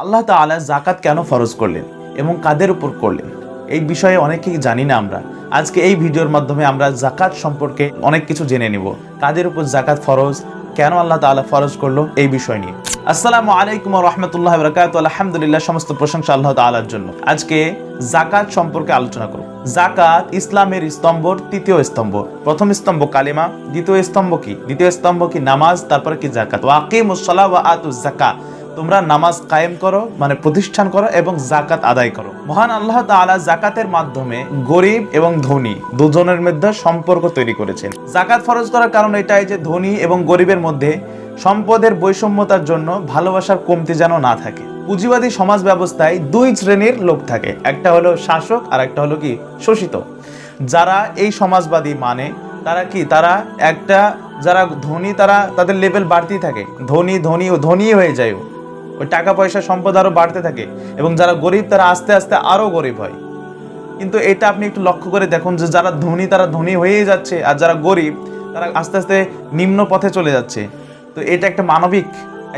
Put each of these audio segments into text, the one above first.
আল্লাহ তাআলা জাকাত কেন ফরজ করলেন এবং কাদের উপর করলেন? এই বিষয়ে অনেকেই জানি না আমরা। আজকে এই ভিডিওর মাধ্যমে আমরা জাকাত সম্পর্কে অনেক কিছু জেনে নিব। কাদের উপর জাকাত ফরজ? কেন আল্লাহ তাআলা ফরজ করল? এই বিষয় নিয়ে। আসসালামু আলাইকুম রহমতুল্লাহ বরকাত আলহামদুলিল্লাহ সমস্ত প্রশংসা আল্লাহ তাআলার জন্য। আজকে জাকাত সম্পর্কে আলোচনা করব। জাকাত ইসলামের স্তম্ভর তৃতীয় স্তম্ভ। প্রথম স্তম্ভ কালিমা, দ্বিতীয় স্তম্ভ কি? দ্বিতীয় স্তম্ভ কি? নামাজ, তারপরে কি জাকাত ওয়াকিমুস সালাহ ওয়া আতুজ জাকাত তোমরা নামাজ কায়েম করো মানে প্রতিষ্ঠান করো এবং জাকাত আদায় করো। মহান আল্লাহ তাআলা জাকাতের মাধ্যমে গরিব এবং ধনী দুজনের মধ্যে সম্পর্ক তৈরি করেছেন। জাকাত ফরজ করার কারণ এটাই যে ধনী এবং গরিবের মধ্যে সম্পদের বৈষম্যতার জন্য ভালোবাসার কমতি যেন না থাকে। পুঁজিবাদী সমাজ ব্যবস্থায় দুই শ্রেণির লোক থাকে, একটা হলো শাসক আর একটা হলো কি শোষিত। যারা এই সমাজবাদী মানে তারা কি, তারা একটা, যারা ধনী, তারা তাদের লেভেল বাড়তেই থাকে। ধনী ধনী ও ধনী হয়ে যায়। ওই টাকা পয়সা সম্পদ আরও বাড়তে থাকে এবং যারা গরিব, তারা আস্তে আস্তে আরও গরিব হয়। কিন্তু এটা আপনি একটু লক্ষ্য করে দেখুন যে যারা ধনী, তারা ধনী হয়েই যাচ্ছে আর যারা গরিব, তারা আস্তে আস্তে নিম্ন পথে চলে যাচ্ছে। তো এটা একটা মানবিক,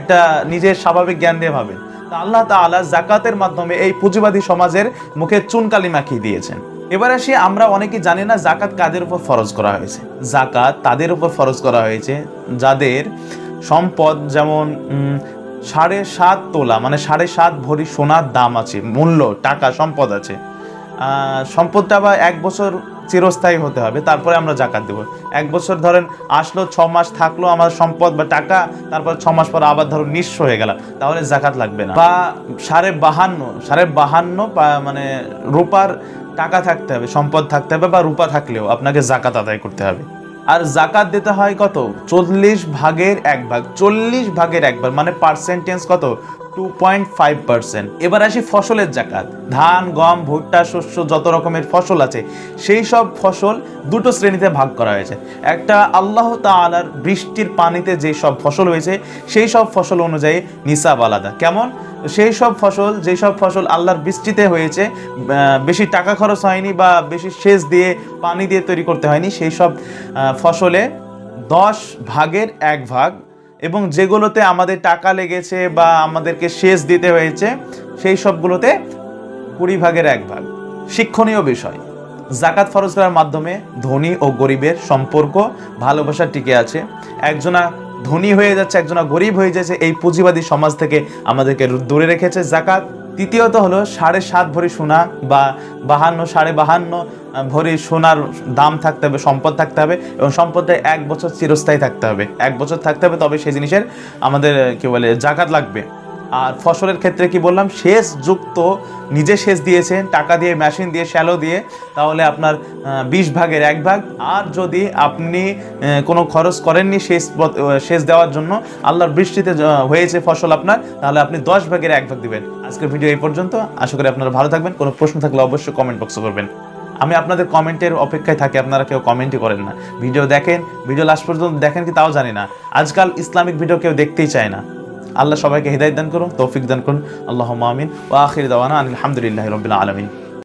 একটা নিজের স্বাভাবিক জ্ঞান দিয়ে ভাবেন। তা আল্লাহ তাআলা জাকাতের মাধ্যমে এই পুঁজিবাদী সমাজের মুখে চুনকালি মাখিয়ে দিয়েছেন। এবার আসি, আমরা অনেকে জানি না জাকাত কাদের উপর ফরজ করা হয়েছে। জাকাত তাদের উপর ফরজ করা হয়েছে, যাদের সম্পদ যেমন সাড়ে সাত তোলা মানে সাড়ে সাত ভরি সোনার দাম আছে, মূল্য, টাকা, সম্পদ আছে। সম্পদটা আবার এক বছর চিরস্থায়ী হতে হবে, তারপরে আমরা জাকাত দেবো। এক বছর ধরেন আসলো, ছ মাস থাকল আমার সম্পদ বা টাকা, তারপর ছ মাস পর আবার ধরো নিঃস্ব হয়ে গেল তাহলে জাকাত লাগবে না। বা সাড়ে বাহান্ন সাড়ে বাহান্ন মানে রূপার টাকা থাকতে হবে, সম্পদ থাকতে হবে বা রূপা থাকলেও আপনাকে জাকাত আদায় করতে হবে। আর জাকাত দিতে হয় কত? চল্লিশ ভাগের এক ভাগ। চল্লিশ ভাগের এক ভাগ মানে পার্সেন্টেজ কত? টু পয়েন্ট ফাইভ পার্সেন্ট এবার আসি ফসলের জাকাত। ধান, গম, ভুট্টা, শস্য, যত রকমের ফসল আছে, সেই সব ফসল দুটো শ্রেণীতে ভাগ করা হয়েছে। একটা আল্লাহ তাআলার বৃষ্টির পানিতে যে সব ফসল হয়েছে, সেই সব ফসল অনুযায়ী নিসাব আলাদা। কেমন? সেই সব ফসল, যেই সব ফসল আল্লাহর বৃষ্টিতে হয়েছে বেশি টাকা খরচ হয়নি বা বেশি সেচ দিয়ে, পানি দিয়ে তৈরি করতে হয়নি, সেই সব ফসলে দশ ভাগের এক ভাগ এবং যেগুলোতে আমাদের টাকা লেগেছে বা আমাদেরকে সেচ দিতে হয়েছে, সেই সবগুলোতে কুড়ি ভাগের এক ভাগ। শিক্ষণীয় বিষয়, জাকাত ফরজ করার মাধ্যমে ধনী ও গরিবের সম্পর্ক, ভালোবাসা টিকে আছে। একজনা ধনী হয়ে যাচ্ছে, একজনা গরিব হয়ে যাচ্ছে, এই পুঁজিবাদী সমাজ থেকে আমাদেরকে দূরে রেখেছে। জাকাত তৃতীয়ত হলো সাড়ে সাত ভরি সোনা বা বাহান্ন, সাড়ে বাহান্ন ভরি সোনার দাম থাকতে হবে, সম্পদ থাকতে হবে এবং সম্পদটা এক বছর চিরস্থায়ী থাকতে হবে। এক বছর থাকতে হবে, তবে সেই জিনিসের আমাদের, কী বলে জাকাত লাগবে। আর ফসলের ক্ষেত্রে কি বললাম? সেচ যুক্ত নিজে সেচ দিয়েছেন টাকা দিয়ে মেশিন দিয়ে শ্যালো দিয়ে তাহলে আপনার বিশ ভাগের এক ভাগ। আর যদি আপনি কোনো খরচ করেননি আহ, সেচ দেওয়ার জন্য আল্লাহর বৃষ্টিতে হয়েছে ফসল আপনার তাহলে আপনি দশ ভাগের এক ভাগ দিবেন। আজকের ভিডিও এই পর্যন্ত। আশা করি আপনারা ভালো থাকবেন। কোনো প্রশ্ন থাকলে অবশ্যই কমেন্ট বক্সে করবেন। আমি আপনাদের কমেন্টের অপেক্ষায় থাকি আপনারা কেউ কমেন্টই করেন না। ভিডিও দেখেন ভিডিও লাস্ট পর্যন্ত দেখেন কি তাও জানি না। আজকাল ইসলামিক ভিডিও কেউ দেখতেই চায় না। আল্লাহ সবাইকে হৃদায়ত দান করুন, তৌফিক দান করুন। আল্লাহ মামিন ও আখির দাওয়ানা আলহামদুলিল্লাহ রবিল আলমিন।